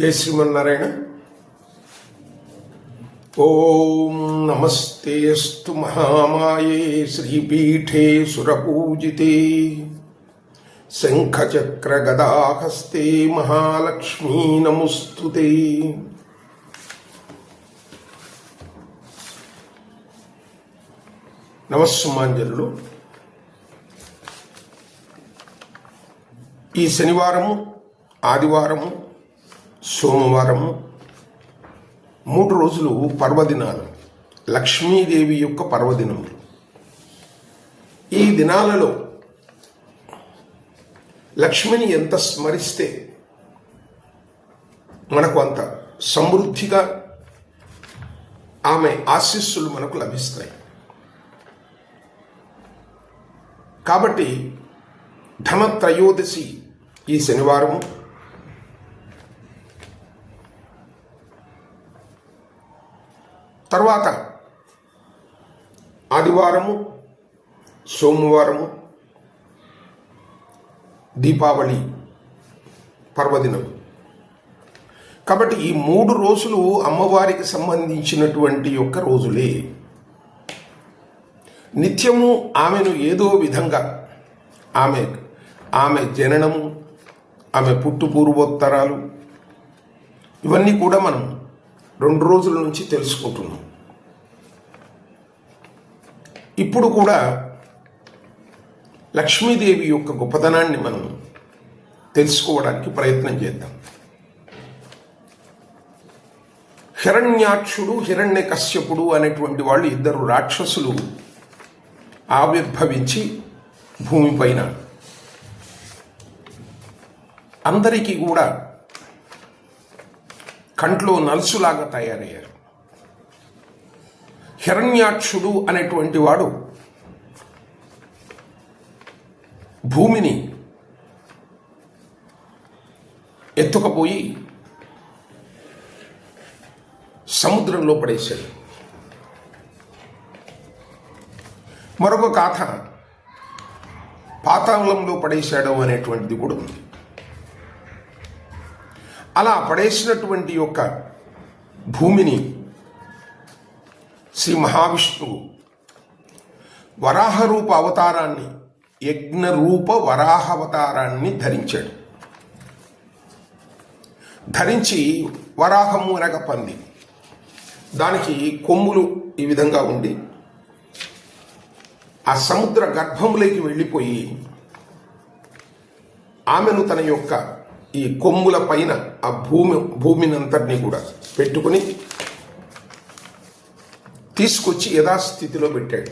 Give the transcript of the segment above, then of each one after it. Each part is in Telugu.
జై శ్రీమన్నారాయణ. ఓం నమస్తేస్తు మహామాయే శ్రీపీఠే సురపూజితే. శంఖచక్రగదాహస్తే మహాలక్ష్మీ నమస్తు నమస్సుమాంజనులు. ఈ శనివారము ఆదివారము సోమవారం మూడు రోజులు పర్వదినాలు లక్ష్మీదేవి యొక్క పర్వదినములు ఈ దినాలలో లక్ష్మిని ఎంత స్మరిస్తే మనకు అంత సమృద్ధిగా ఆమె ఆశీస్సులు మనకు లభిస్తాయి. కాబట్టి ధనత్రయోదశి ఈ శనివారము తర్వాత ఆదివారము సోమవారము దీపావళి పర్వదినం. కాబట్టి ఈ మూడు రోజులు అమ్మవారికి సంబంధించినటువంటి యొక్క రోజులే. నిత్యము ఆమెను ఏదో విధంగా ఆమె ఆమె జననము ఆమె పుట్టు పూర్వోత్తరాలు ఇవన్నీ కూడా మనం రెండు రోజుల నుంచి తెలుసుకుంటున్నాం. ఇప్పుడు కూడా లక్ష్మీదేవి యొక్క గొప్పతనాన్ని మనం తెలుసుకోవడానికి ప్రయత్నం చేద్దాం. హిరణ్యాక్షుడు హిరణ్య కశ్యపుడు అనేటువంటి వాళ్ళు ఇద్దరు రాక్షసులు ఆవిర్భవించి భూమిపైన అందరికీ కూడా కంట్లో నలుసులాగా తయారయ్యారు. హిరణ్యాక్షుడు అనేటువంటి వాడు భూమిని ఎత్తుకపోయి సముద్రంలో పడేశాడు. మరొక గాథ పాతాళంలో పడేశాడు అనేటువంటిది కూడా ఉంది. అలా పడేసినటువంటి యొక్క భూమిని శ్రీ మహావిష్ణువు వరాహరూప అవతారాన్ని యజ్ఞరూప వరాహ అవతారాన్ని ధరించాడు. ధరించి వరాహము అనగా పంది దానికి కొమ్ములు ఈ విధంగా ఉండి ఆ సముద్ర గర్భములోకి వెళ్ళిపోయి ఆమెను తన యొక్క ఈ కొమ్ముల పైన ఆ భూమి భూమినంతటినీ కూడా పెట్టుకుని తీసుకొచ్చి యథాస్థితిలో పెట్టాడు.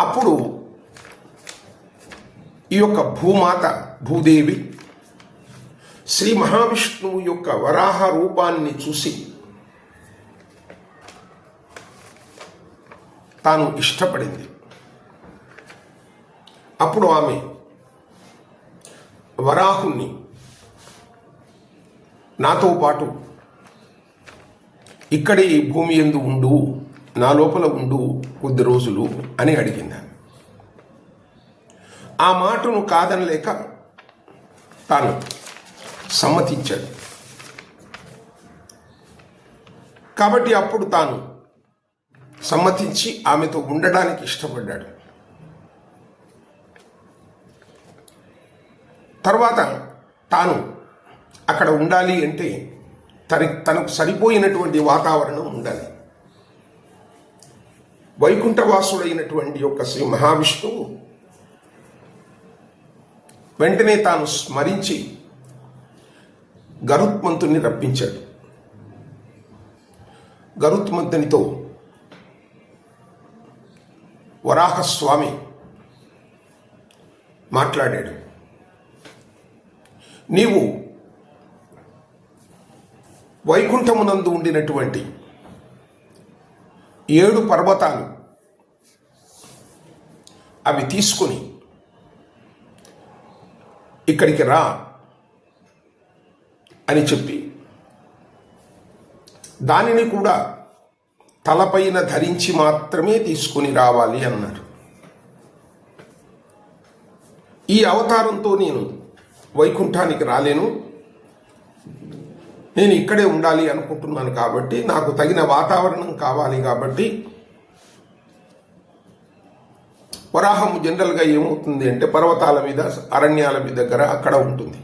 అప్పుడు ఈ యొక్క భూమాత భూదేవి శ్రీ మహావిష్ణువు యొక్క వరాహ రూపాన్ని చూసి తాను ఇష్టపడింది. అప్పుడు ఆమె వరాహుణ్ణి నాతో పాటు ఇక్కడే ఈ భూమి ఎందు ఉండు నా లోపల ఉండు కొద్ది రోజులు అని అడిగింది ఆ మాటను కాదనలేక తాను సమ్మతించాడు. కాబట్టి అప్పుడు తాను సమ్మతించి ఆమెతో ఉండడానికి ఇష్టపడ్డాడు. తర్వాత తాను అక్కడ ఉండాలి అంటే తన తనకు సరిపోయినటువంటి వాతావరణం ఉండాలి. వైకుంఠవాసుడైనటువంటి యొక్క శ్రీ మహావిష్ణువు వెంటనే తాను స్మరించి గరుత్మంతుని రప్పించాడు. గరుత్మంతునితో వరాహస్వామి మాట్లాడాడు. నీవు వైకుంఠమునందు ఉండినటువంటి ఏడు పర్వతాలు అవి తీసుకొని ఇక్కడికి రా అని చెప్పి దానిని కూడా తలపైన ధరించి మాత్రమే తీసుకుని రావాలి అన్నారు. ఈ అవతారంతో నేను వైకుంఠానికి రాలేను. నేను ఇక్కడే ఉండాలి అనుకుంటున్నాను కాబట్టి నాకు తగిన వాతావరణం కావాలి కాబట్టి వరాహము జనరల్గా ఏమవుతుంది అంటే పర్వతాల మీద అరణ్యాల మీద దగ్గర అక్కడ ఉంటుంది.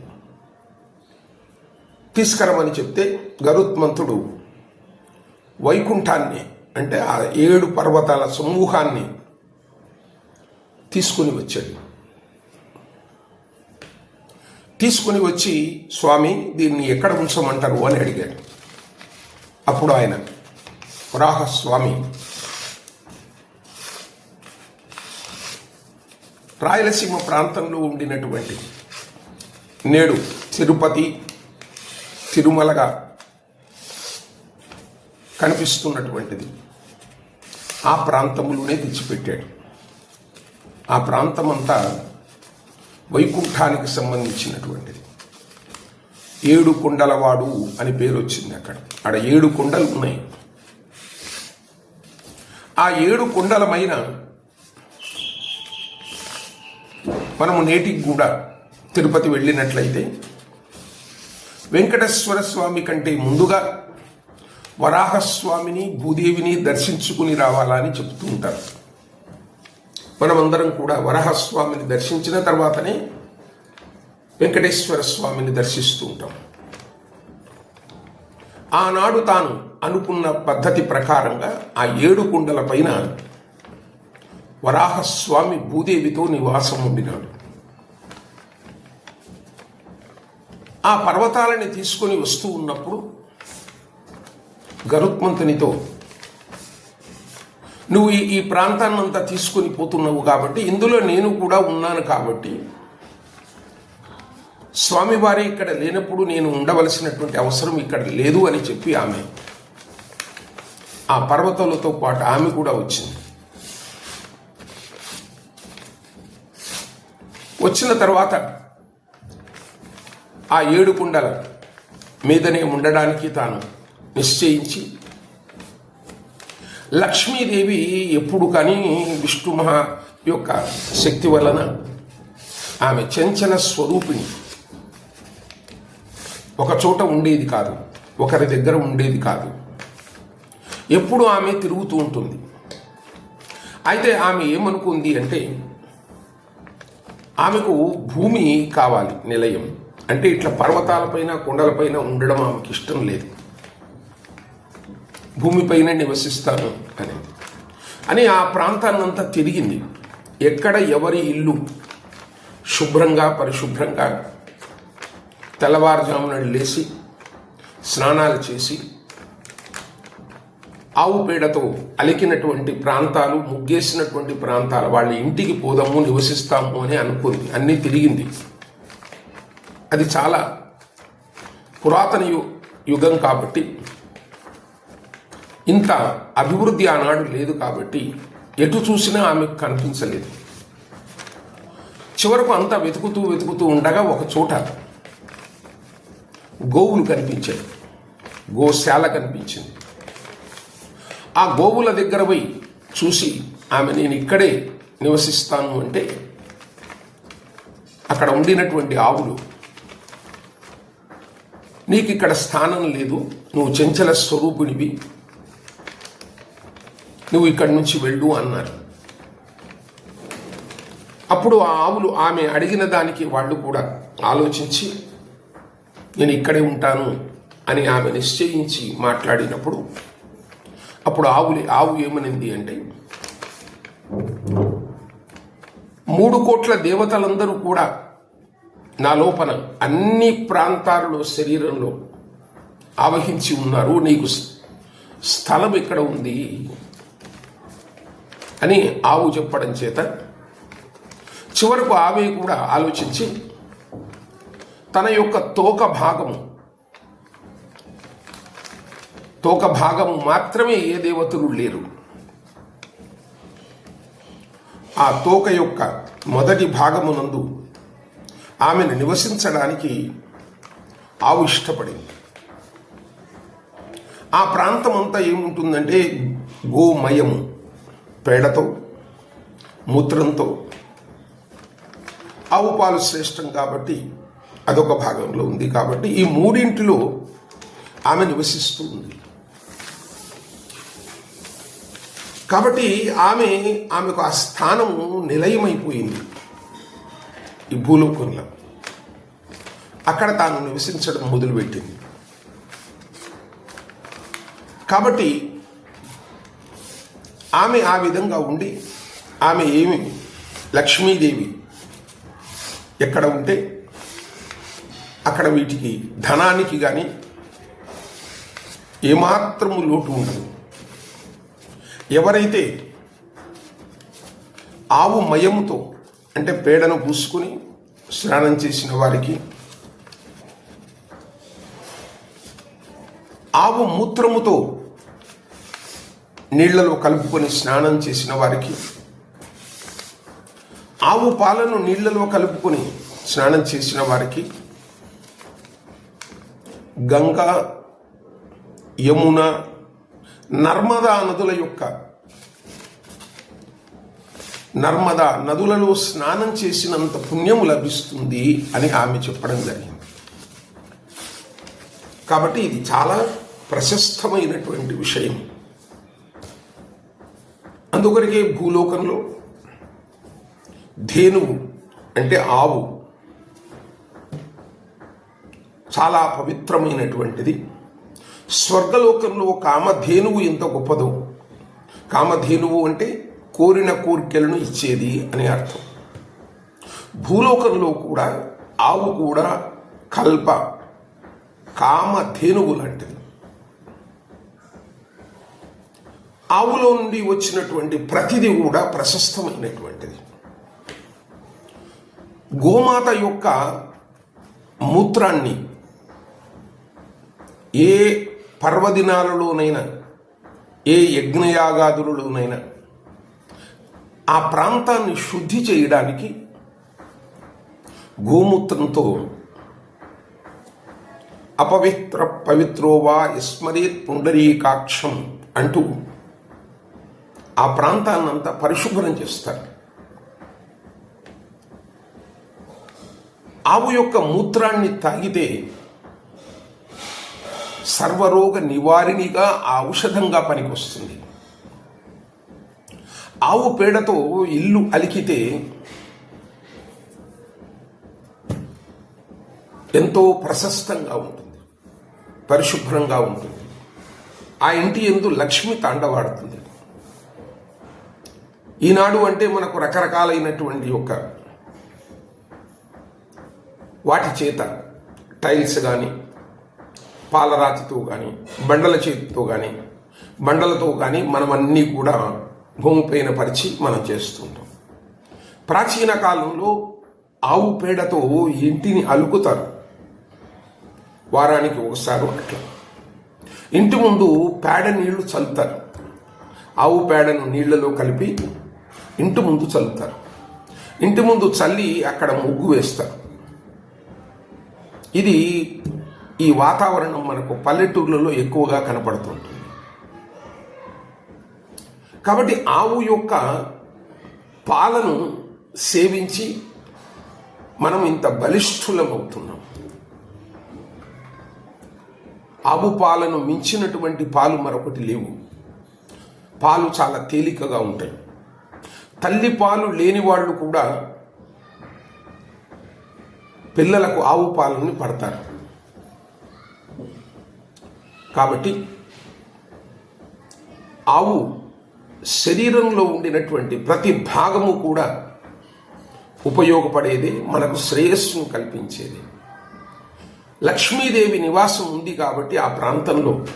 తీసుకరమని చెప్తే గరుత్మంతుడు వైకుంఠాన్ని అంటే ఆ ఏడు పర్వతాల సమూహాన్ని తీసుకుని వచ్చాడు. తీసుకుని వచ్చి స్వామి దీన్ని ఎక్కడ ఉంచమంటారు? అని అడిగాడు. అప్పుడు ఆయన వరాహస్వామి రాయలసీమ ప్రాంతంలో ఉండినటువంటి నేడు తిరుపతి తిరుమలగా కనిపిస్తున్నటువంటిది ఆ ప్రాంతంలోనే తెచ్చిపెట్టాడు. ఆ ప్రాంతమంతా వైకుంఠానికి సంబంధించినటువంటిది. ఏడు కొండలవాడు అని పేరు వచ్చింది అక్కడ. అక్కడ ఏడు కొండలు ఉన్నాయి. ఆ ఏడు కొండలమైన మనము నేటికి కూడా తిరుపతి వెళ్ళినట్లయితే వెంకటేశ్వర స్వామి కంటే ముందుగా వరాహస్వామిని భూదేవిని దర్శించుకుని రావాలని చెప్తూ ఉంటారు. మనమందరం కూడా వరాహస్వామిని దర్శించిన తర్వాతనే వెంకటేశ్వర స్వామిని దర్శిస్తూ ఉంటాం. ఆనాడు తాను అనుకున్న పద్ధతి ప్రకారంగా ఆ ఏడు కుండల పైన వరాహస్వామి భూదేవితో నివాసం ఉండినాడు. ఆ పర్వతాలని తీసుకొని వస్తూ ఉన్నప్పుడు గరుత్మంతునితో నువ్వు ఈ ఈ ప్రాంతాన్నంతా తీసుకొని పోతున్నావు కాబట్టి ఇందులో నేను కూడా ఉన్నాను కాబట్టి స్వామివారి ఇక్కడ లేనప్పుడు నేను ఉండవలసినటువంటి అవసరం ఇక్కడ లేదు అని చెప్పి ఆమె ఆ పర్వతాలతో పాటు ఆమె కూడా వచ్చింది. వచ్చిన తర్వాత ఆ ఏడు కుండల మీదనే ఉండడానికి తాను నిశ్చయించి లక్ష్మీదేవి ఎప్పుడు కానీ విష్ణు మహా యొక్క శక్తి వలన ఆమె చంచల స్వరూపిణి. ఒక చోట ఉండేది కాదు ఒకరి దగ్గర ఉండేది కాదు. ఎప్పుడు ఆమె తిరుగుతూ ఉంటుంది. అయితే ఆమె ఏమనుకుంది అంటే ఆమెకు భూమి కావాలి నిలయం. అంటే ఇట్లా పర్వతాలపైన కొండలపైన ఉండడం ఆమెకి ఇష్టం లేదు. భూమిపైన నివసిస్తారు అని. అని ఆ ప్రాంతాన్నంతా తిరిగింది. ఎక్కడ ఎవరి ఇల్లు? శుభ్రంగా పరిశుభ్రంగా తెల్లవారుజామున లేచి స్నానాలు చేసి ఆవు పేడతో అలికినటువంటి ప్రాంతాలు ముగ్గేసినటువంటి ప్రాంతాలు వాళ్ళ ఇంటికి పోదాము నివసిస్తాము అని అనుకుంది. అన్నీ తిరిగింది. అది చాలా పురాతన యు- యుగం కాబట్టి ఇంత అభివృద్ధి ఆనాడు లేదు కాబట్టి ఎటు చూసినా ఆమెకు కనిపించలేదు. చివరకు అంతా వెతుకుతూ వెతుకుతూ ఉండగా ఒక చోట గోవులు కనిపించాయి. గోశాల కనిపించింది. ఆ గోవుల దగ్గర పోయి చూసి ఆమె నేను ఇక్కడే నివసిస్తాను అంటే అక్కడ ఉండినటువంటి ఆవులు నీకు ఇక్కడ స్థానం లేదు నువ్వు చెంచల స్వరూపునివి నువ్వు ఇక్కడి నుంచి వెళ్ళు అన్నారు. అప్పుడు ఆ ఆవులు ఆమె అడిగిన దానికి వాళ్ళు కూడా ఆలోచించి నేను ఇక్కడే ఉంటాను అని ఆమె నిశ్చయించి మాట్లాడినప్పుడు అప్పుడు ఆవులి ఆవు ఏమనింది అంటే మూడు కోట్ల దేవతలందరూ కూడా నా లోపల అన్ని ప్రాంతాలలో శరీరంలో ఆవహించి ఉన్నారు నీకు స్థలం ఎక్కడ ఉంది? అని ఆవు చెప్పడం చేత చివరకు ఆవి కూడా ఆలోచించి తన యొక్క తోక భాగము తోక భాగము మాత్రమే ఏ దేవతలు లేరు. ఆ తోక యొక్క మొదటి భాగమునందు ఆమెను నివసించడానికి ఆవు ఇష్టపడింది. ఆ ప్రాంతం అంతా ఏముంటుందంటే గోమయము. పేడతో మూత్రంతో ఆవు పాలు శ్రేష్టం కాబట్టి అదొక భాగంలో ఉంది. కాబట్టి ఈ మూడింటిలో ఆమె నివసిస్తూ ఉంది. కాబట్టి ఆమె ఆమెకు ఆ స్థానం నిలయమైపోయింది. ఈ భూలోకంలో. అక్కడ తాను నివసించడం మొదలుపెట్టింది. కాబట్టి ఆమె ఆ విధంగా ఉండి ఆమె ఏమి? లక్ష్మీదేవి ఎక్కడ ఉంటే అక్కడ వీటికి ధనానికి కానీ ఏమాత్రము లోటు ఉండదు. ఎవరైతే ఆవు మయముతో అంటే పేడను పూసుకుని స్నానం చేసిన వారికి ఆవు మూత్రముతో నీళ్ళలో కలుపుకొని స్నానం చేసిన వారికి. ఆవు పాలను నీళ్ళలో కలుపుకొని స్నానం చేసిన వారికి. గంగా యమున నర్మదా నదుల యొక్క నర్మదా నదులలో స్నానం చేసినంత పుణ్యము లభిస్తుంది అని ఆమె చెప్పడం జరిగింది. కాబట్టి ఇది చాలా ప్రశస్తమైనటువంటి విషయం. అందుకొరకే భూలోకంలో ధేనువు అంటే ఆవు చాలా పవిత్రమైనటువంటిది. స్వర్గలోకంలో కామధేనువు ఎంత గొప్పదో. కామధేనువు అంటే కోరిన కోరికలను ఇచ్చేది అని అర్థం. భూలోకంలో కూడా ఆవు కూడా కల్ప కామధేనువు లాంటిది. ఆవులో నుండి వచ్చినటువంటి ప్రతిది కూడా ప్రశస్తమైనటువంటిది. గోమాత యొక్క మూత్రాన్ని ఏ పర్వదినాలలోనైనా ఏ యజ్ఞయాగాదులలోనైనా ఆ ప్రాంతాన్ని శుద్ధి చేయడానికి గోమూత్రంతో అపవిత్ర పవిత్రోవా ఇస్మరేత్ పుండరీకాక్షం అంటూ ఆ ప్రాంతాన్నంతా పరిశుభ్రం చేస్తారు. ఆవు యొక్క మూత్రాన్ని తాగితే సర్వరోగ నివారిణిగా ఆ ఔషధంగా పనికొస్తుంది. ఆవు పేడతో ఇల్లు అలికితే ఎంతో ప్రశస్తంగా ఉంటుంది పరిశుభ్రంగా ఉంటుంది. ఆ ఇంటి ఎందు లక్ష్మి తాండవాడుతుంది. ఈనాడు అంటే మనకు రకరకాలైనటువంటి యొక్క వాటి చేత టైల్స్ కానీ పాలరాతితో కానీ బండల చేతితో కానీ బండలతో కానీ మనం అన్నీ కూడా భూమిపైన పరిచి మనం చేస్తుంటాం. ప్రాచీన కాలంలో ఆవు పేడతో ఇంటిని అలుకుతారు. వారానికి ఒకసారి అట్లా. ఇంటి ముందు పేడ నీళ్ళు చల్లుతారు. ఆవు పేడను నీళ్ళలో కలిపి ఇంటి ముందు చల్లుతారు. ఇంటి ముందు చల్లి అక్కడ ముగ్గు వేస్తారు. ఇది ఈ వాతావరణం మనకు పల్లెటూర్లలో ఎక్కువగా కనపడుతుంటుంది. కాబట్టి ఆవు యొక్క పాలను సేవించి మనం ఇంత బలిష్ఠులమవుతున్నాం ఆవు పాలను మించినటువంటి పాలు మరొకటి లేవు. పాలు చాలా తేలికగా ఉంటాయి. తల్లి పాలు లేని వాళ్ళు కూడా పిల్లలకు ఆవు పాలని పడతారు. కాబట్టి ఆవు శరీరంలో ఉండినటువంటి ప్రతి భాగము కూడా ఉపయోగపడేది మనకు శ్రేయస్సును కల్పించేది. లక్ష్మీదేవి నివాసం ఉంది కాబట్టి ఆ ప్రాంతంలో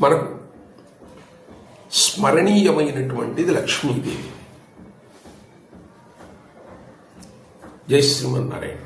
మనకు స్మరణీయమైనటువంటిది లక్ష్మీదేవి. జై శ్రీమన్నారాయణ.